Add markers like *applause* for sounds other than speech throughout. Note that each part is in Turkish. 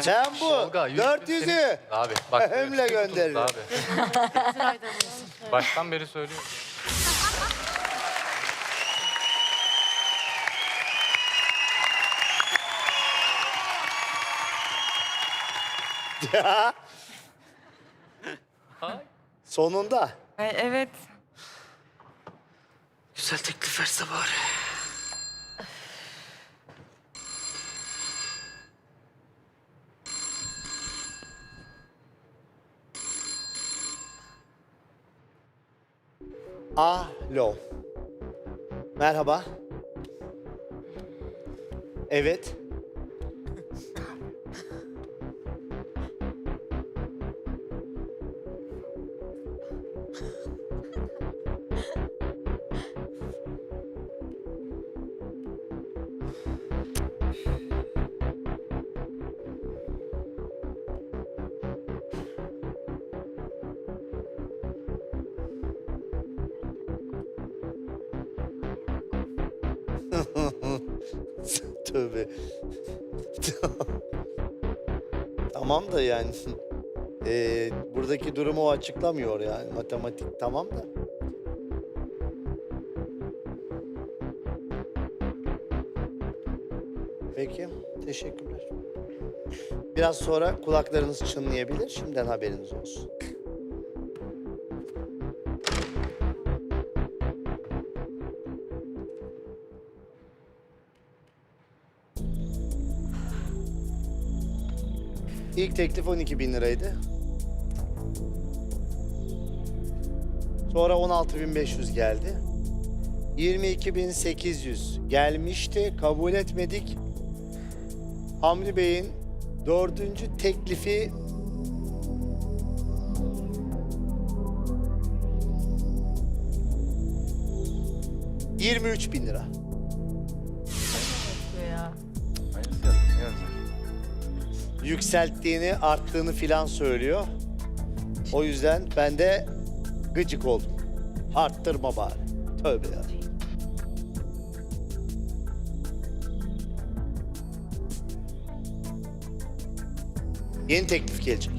Sen bu Tolga, yüz 400'ü senin- Abi bak. Ömle tutuldu gönderir. Abi. Baştan beri söylüyorum. ya. Sonunda. Ay, evet. Güzel teklif verse bari. Alo. Merhaba. Evet. *laughs* Tövbe. tamam da yani. eee, buradaki durumu o açıklamıyor yani. Matematik tamam da. Peki, teşekkürler. Biraz sonra kulaklarınız çınlayabilir. Şimdiden haberiniz olsun. İlk teklif 12 bin liraydı. Sonra 16.500 geldi. 22.800 gelmişti, kabul etmedik. Hamdi Bey'in dördüncü teklifi ...23 bin lira. Yükselttiğini, arttığını filan söylüyor. O yüzden ben de gıcık oldum. Arttırma bari. Tövbe ya. Yeni teklif gelecek.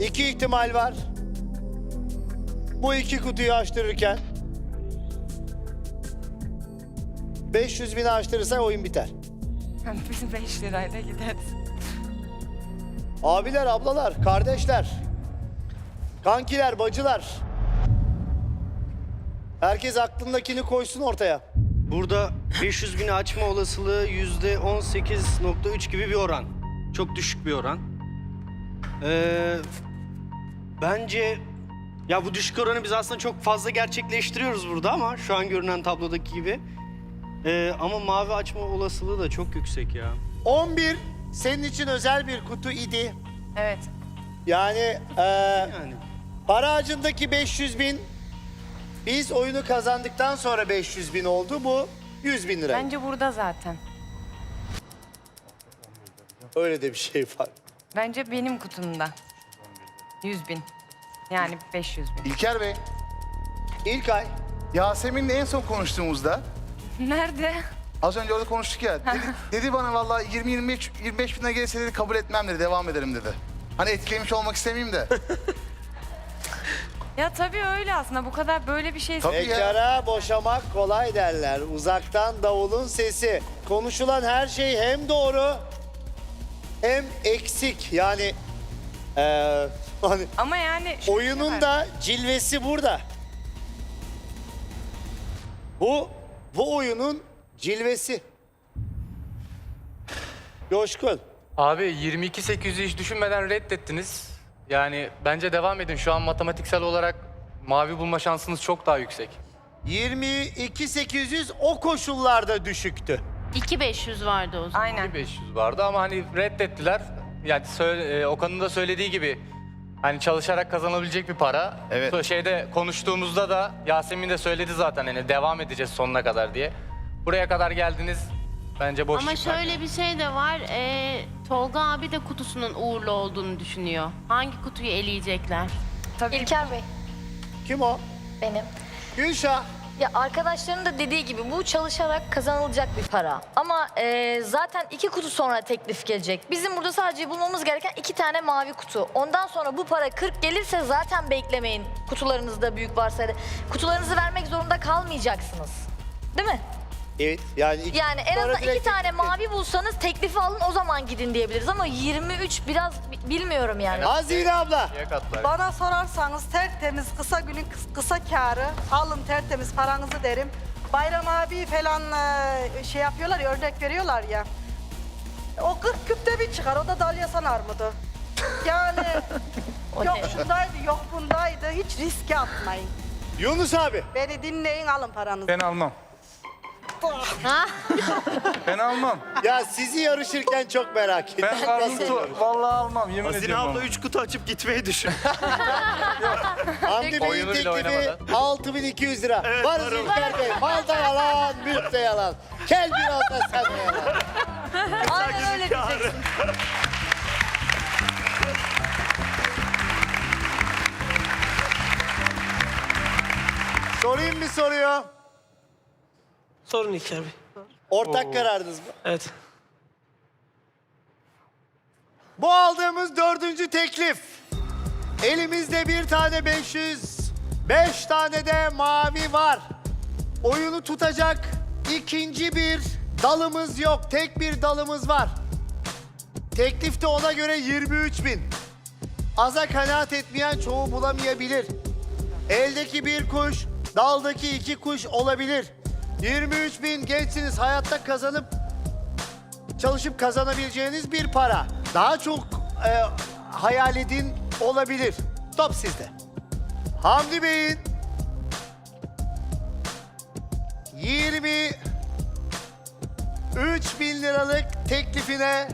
İki ihtimal var. Bu iki kutuyu açtırırken 500 bin açtırırsa oyun biter. *laughs* Biz 5 lirayla gideriz. Abiler, ablalar, kardeşler, kankiler, bacılar. Herkes aklındakini koysun ortaya. Burada 500 bini açma olasılığı yüzde 18.3 gibi bir oran. Çok düşük bir oran. Ee, bence ya bu düşük oranı biz aslında çok fazla gerçekleştiriyoruz burada ama şu an görünen tablodaki gibi. Ee, ama mavi açma olasılığı da çok yüksek ya. 11 senin için özel bir kutu idi. Evet. Yani eee Yani para ağacındaki 500 bin biz oyunu kazandıktan sonra 500 bin oldu. Bu 100 bin lira. Bence burada zaten. Öyle de bir şey var. Bence benim kutumda. 100 bin. Yani 500 bin. İlker Bey, İlk ay Yasemin'le en son konuştuğumuzda Nerede? Az önce orada konuştuk ya. Dedi, *laughs* dedi bana vallahi 20 25 25 bin lira gelirse dedi kabul etmem dedi, devam ederim dedi. Hani etkilemiş olmak istemeyeyim de. *laughs* Ya tabii öyle aslında. Bu kadar böyle bir şey... Tabii ya. Bekara boşamak kolay derler. Uzaktan davulun sesi. Konuşulan her şey hem doğru hem eksik. Yani eee hani Ama yani... şu oyunun var. da cilvesi burada. Bu bu oyunun cilvesi. Coşkun. Abi 22.800'ü hiç düşünmeden reddettiniz. Yani bence devam edin. Şu an matematiksel olarak mavi bulma şansınız çok daha yüksek. 22.800 o koşullarda düşüktü. 2500 vardı o zaman. Aynen. 500 vardı ama hani reddettiler. Yani söyle, e, Okan'ın da söylediği gibi hani çalışarak kazanabilecek bir para. Evet. Şeyde konuştuğumuzda da Yasemin de söyledi zaten hani devam edeceğiz sonuna kadar diye. Buraya kadar geldiniz. Bence boş Ama çıkmak. şöyle bir şey de var. ee, Tolga abi de kutusunun uğurlu olduğunu düşünüyor. Hangi kutuyu eleyecekler? Tabii. İlker Bey, Kim o? benim. Gülşah. Ya arkadaşların da dediği gibi bu çalışarak kazanılacak bir para. Ama e, zaten iki kutu sonra teklif gelecek. Bizim burada sadece bulmamız gereken iki tane mavi kutu. Ondan sonra bu para 40 gelirse zaten beklemeyin. Kutularınızda büyük varsa. da. Kutularınızı vermek zorunda kalmayacaksınız. Değil mi? Evet yani iki, Yani en sonra azından direkt iki tane mavi bulsanız teklifi alın o zaman gidin diyebiliriz. Ama 23 biraz bi- bilmiyorum yani. Hazine abla. Bana sorarsanız tertemiz kısa günün kıs- kısa kârı alın tertemiz paranızı derim. Bayram abi falan e, şey yapıyorlar ya örnek veriyorlar ya. O 40 küpte bir çıkar o da dalyasan armudu. Yani *laughs* O yok ne? şundaydı yok bundaydı hiç riske atmayın. Yunus abi. Beni dinleyin alın paranızı. Ben almam. Ben almam. Ya sizi yarışırken çok merak ettim. Ben armutu vallahi almam yemin Hazine ediyorum. abla 3 kutu açıp gitmeyi düşün. *laughs* Hamdi Bey'in Oyunu bile teklifi oynamadan. 6200 lira. Evet, Varız varım. İlker Bey. Mal da yalan, mülk de yalan. Kel bir olsa sen de yalan. *laughs* Aynen öyle diyeceksin. Sorayım bir soruyu. Sorun İlker Bey. Ortak kararınız mı? Evet. Bu aldığımız dördüncü teklif. Elimizde bir tane 500, beş tane de mavi var. Oyunu tutacak ikinci bir dalımız yok. Tek bir dalımız var. Teklifte ona göre 23 bin. Aza kanaat etmeyen çoğu bulamayabilir. Eldeki bir kuş, daldaki iki kuş olabilir. 23 bin gençsiniz hayatta kazanıp çalışıp kazanabileceğiniz bir para. Daha çok e, hayal edin olabilir. Top sizde. Hamdi Bey'in 23 bin liralık teklifine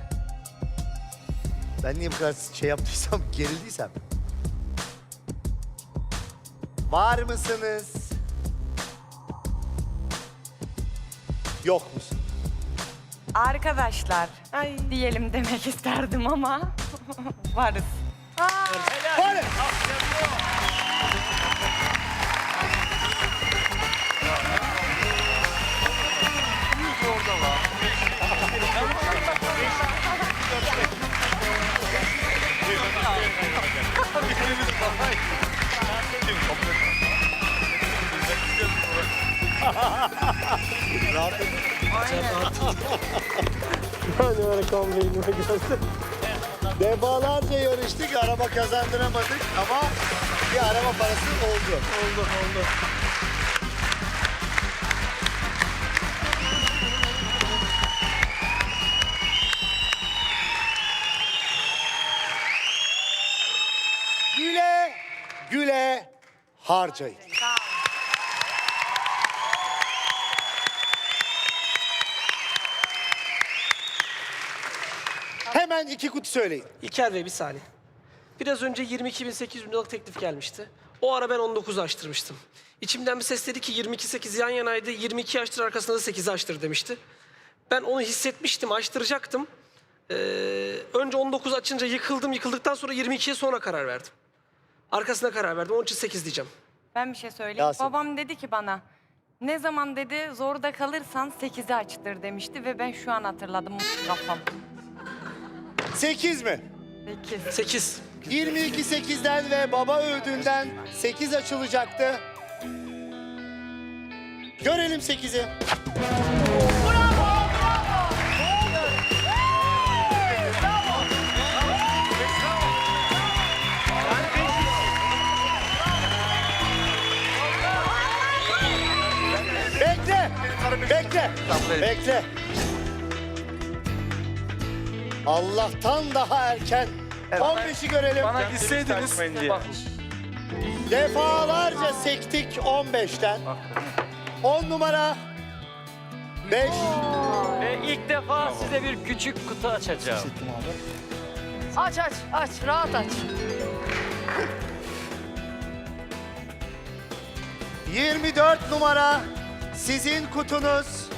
ben niye bu kadar şey yaptıysam, gerildiysem. Var mısınız? Yok musun? Arkadaşlar diyelim demek isterdim ama *laughs* varız. Var. Defalarca yarıştık, araba kazandıramadık ama bir araba parası oldu. Oldu, oldu. Güle güle harcayın. Hemen iki kutu söyleyin. İlker Bey bir saniye. Biraz önce 22.800 bin liralık teklif gelmişti. O ara ben 19 açtırmıştım. İçimden bir ses dedi ki 22.8 yan yanaydı. 22 açtır arkasında da 8 açtır demişti. Ben onu hissetmiştim, açtıracaktım. Ee, önce 19 açınca yıkıldım. Yıkıldıktan sonra 22'ye sonra karar verdim. Arkasına karar verdim. Onun için 8 diyeceğim. Ben bir şey söyleyeyim. Yasemin. Babam dedi ki bana ne zaman dedi zorda kalırsan 8'i açtır demişti ve ben şu an hatırladım kafam. Sekiz mi? 8. 8. 22 8'den ve baba ödünden 8 açılacaktı. Görelim 8'i. Bekle. Bekle. Bekle. Allah'tan daha erken. 15'i görelim. Bana gitseydiniz. Defalarca sektik 15'ten. 10 numara 5. Ve ilk defa size bir küçük kutu açacağım. Aç aç aç rahat aç. 24 numara sizin kutunuz.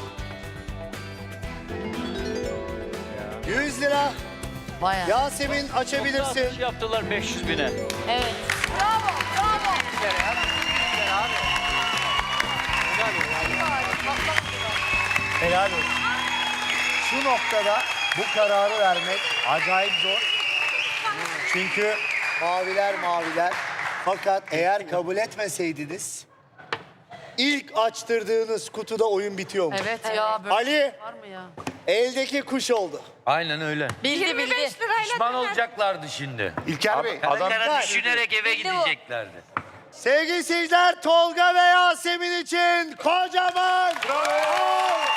100 lira. Bayağı. Yasemin açabilirsin. Satış yaptılar 500 bine. Evet. Helal olsun. Şu noktada bu kararı vermek acayip zor. Çünkü maviler maviler. Fakat eğer kabul etmeseydiniz ilk açtırdığınız kutuda oyun bitiyor mu? Evet ya böyle Ali Var mı ya? Eldeki kuş oldu. Aynen öyle. Bildi bildi. Pişman olacaklardı şimdi. İlker Bey. Adam düşünerek eve gideceklerdi. Sevgili seyirciler Tolga ve Yasemin için kocaman bravo.